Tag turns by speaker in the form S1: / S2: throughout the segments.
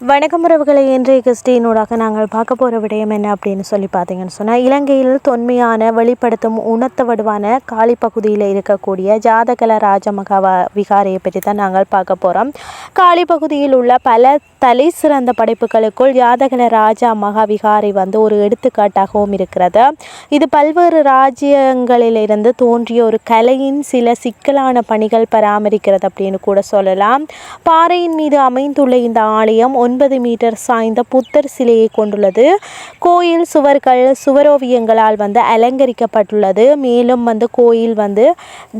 S1: வணக்கம் உறவுகளை இன்றைய கிறிஸ்டினூடாக நாங்கள் பார்க்க போகிற விடயம் என்ன அப்படின்னு சொல்லி பார்த்தீங்கன்னு சொன்னால் இலங்கையில் தொன்மையான வெளிப்படுத்தும் உணர்த்த வடுவான காலி பகுதியில் இருக்கக்கூடிய ஜாதகல ராஜமகா வ- விகாரையை பற்றி தான் நாங்கள் பார்க்க போகிறோம் காளி பகுதியில் உள்ள பல தலை சிறந்த படைப்புகளுக்குள் ஜாதகல ராஜா மகா விகாரை வந்து ஒரு எடுத்துக்காட்டாகவும் இருக்கிறது. இது பல்வேறு ராஜ்யங்களிலிருந்து தோன்றிய ஒரு கலையின் சில சிக்கலான பணிகள் பராமரிக்கிறது அப்படின்னு கூட சொல்லலாம். பாறையின் மீது அமைந்துள்ள இந்த ஆலயம் ஒன்பது மீட்டர் சாய்ந்த புத்தர் சிலையை கொண்டுள்ளது. கோயில் சுவர்கள் சுவரோவியங்களால் வந்து அலங்கரிக்கப்பட்டுள்ளது. மேலும் வந்து கோயில் வந்து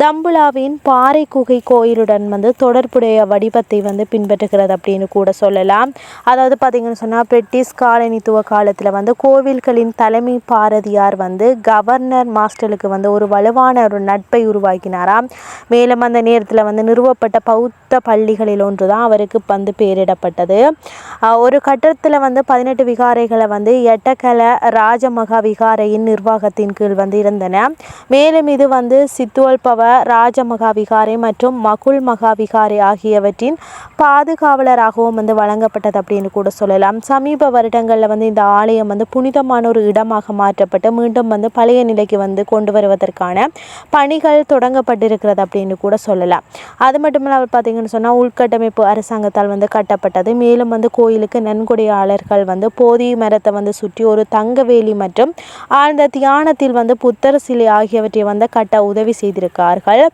S1: தம்புலாவின் பாறை குகை கோயிலுடன் வந்து தொடர்புடைய வடிவத்தை வந்து பின்பற்றுகிறது அப்படின்னு கூட சொல்லலாம். அதாவது பார்த்தீங்கன்னு சொன்னால் பிரிட்டிஷ் காலனித்துவ காலத்தில் வந்து கோவில்களின் தலைமை பாரதியார் வந்து கவர்னர் மாஸ்டலுக்கு வந்து ஒரு வலுவான ஒரு நட்பை உருவாக்கினாராம். மேலும் அந்த நேரத்தில் வந்து நிறுவப்பட்ட பௌத்த பள்ளிகளில் ஒன்று தான் அவருக்கு வந்து பெயரிடப்பட்டது. ஒரு கட்டத்தில் வந்து பதினெட்டு விகாரைகளை வந்து எட்டக்கல ராஜமகா விகாரையின் நிர்வாகத்தின் கீழ் வந்து இருந்தன. மேலும் இது வந்து சித்துவல்பவ ராஜமகா விகாரை மற்றும் மகுள் மகா விகாரை ஆகியவற்றின் பாதுகாவலராகவும் வந்து வழங்கப்பட்டது அப்படின்னு கூட சொல்லலாம். சமீப வருடங்களில் வந்து இந்த ஆலயம் வந்து புனிதமான ஒரு இடமாக மாற்றப்பட்டு மீண்டும் வந்து பழைய நிலைக்கு வந்து கொண்டு வருவதற்கான பணிகள் தொடங்கப்பட்டிருக்கிறது அப்படின்னு கூட சொல்லலாம். அது மட்டும் இல்லாமல் பார்த்தீங்கன்னு சொன்னால் உள்கட்டமைப்பு அரசாங்கத்தால் வந்து கட்டப்பட்டது. மேலும் வந்து கோயிலுக்கு நன்கொடையாளர்கள் வந்து போதி மரத்தை வந்து சுற்றி ஒரு தங்கவேலி மற்றும் ஆழ்ந்த தியானத்தில் வந்து புத்தர் சிலை ஆகியவற்றை வந்து கட்ட உதவி செய்திருக்கார்கள்.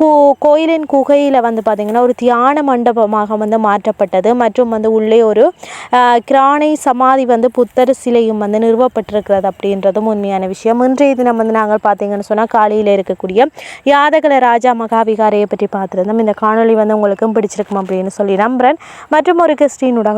S1: கோ கோயிலின் குகையில் வந்து பார்த்திங்கன்னா ஒரு தியான மண்டபமாக வந்து மாற்றப்பட்டது. மற்றும் வந்து உள்ளே ஒரு கிராணை கிரானை சமாதி வந்து புத்தர் சிலையும் வந்து நிறுவப்பட்டிருக்கிறது அப்படின்றதும் உண்மையான விஷயம். இன்றைய தினம் வந்து நாங்கள் பார்த்தீங்கன்னு சொன்னால் காலையில் இருக்கக்கூடிய யாதகல ராஜா மகாவிகாரையை பற்றி பார்த்துருந்தோம். இந்த காணொளி வந்து உங்களுக்கும் பிடிச்சிருக்கும் அப்படின்னு சொல்லி நம்புகிறேன் மற்றும் ஒரு கிறிஸ்டினூடாக